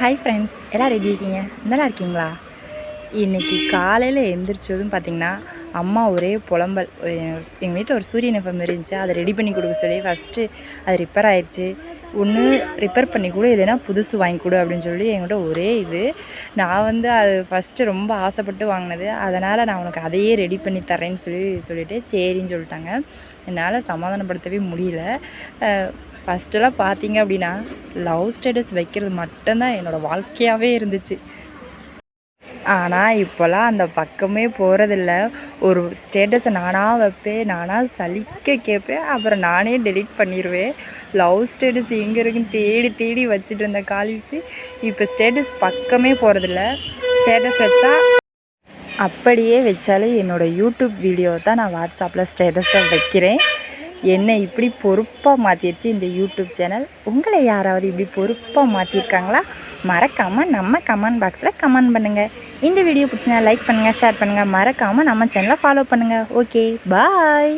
Hi friends எல்லாம் ready இருக்கீங்க? நல்லா இருக்கீங்களா? இன்றைக்கி காலையில் எந்திரிச்சதும் பார்த்திங்கன்னா அம்மா ஒரே புலம்பல். எங்கள் வீட்டில் ஒரு சூரியன் எஃப்எம் இருந்துச்சு அதை ரெடி பண்ணி கொடுக்க சொல்லி ஃபஸ்ட்டு அது ரிப்பேர் ஆயிடுச்சு ஒன்று ரிப்பேர் பண்ணி கொடு இல்லைன்னா புதுசு வாங்கி கொடு அப்படின்னு சொல்லி என்கிட்ட ஒரே இது. நான் வந்து அது ஃபஸ்ட்டு ரொம்ப ஆசைப்பட்டு வாங்கினது. அதனால் நான் உனக்கு அதையே ரெடி பண்ணி தரேன்னு சொல்லி சொல்லிவிட்டு சரின்னு சொல்லிட்டாங்க. என்னால் சமாதானப்படுத்தவே முடியல. ஃபஸ்ட்டெல்லாம் பார்த்தீங்க அப்படின்னா லவ் ஸ்டேட்டஸ் வைக்கிறது மட்டும்தான் என்னோடய வாழ்க்கையாகவே இருந்துச்சு. ஆனால் இப்போல்லாம் அந்த பக்கமே போகிறதில்ல ஒரு ஸ்டேட்டஸை நானாக வைப்பேன் நானாக சலிக்க கேட்பேன் அப்புறம் நானே டெலிட் பண்ணிடுவேன் லவ் ஸ்டேட்டஸ் எங்கே இருக்குன்னு தேடி தேடி வச்சுட்டு இருந்த காலிஸு இப்போ ஸ்டேட்டஸ் பக்கமே போகிறதில்ல ஸ்டேட்டஸ் வச்சா அப்படியே வச்சாலே என்னோடய யூடியூப் வீடியோ தான் நான் வாட்ஸ்அப்பில் ஸ்டேட்டஸை வைக்கிறேன். என்னை இப்படி பொறுப்பாக மாற்றிடுச்சு இந்த யூடியூப் சேனல். உங்களை யாராவது இப்படி பொறுப்பாக மாற்றிருக்காங்களா மறக்காமல் நம்ம கமெண்ட் பாக்ஸில் கமெண்ட் பண்ணுங்கள் இந்த வீடியோ பிடிச்சினா லைக் பண்ணுங்கள் ஷேர் பண்ணுங்கள் மறக்காமல் நம்ம சேனலை ஃபாலோ பண்ணுங்கள் ஓகே பாய்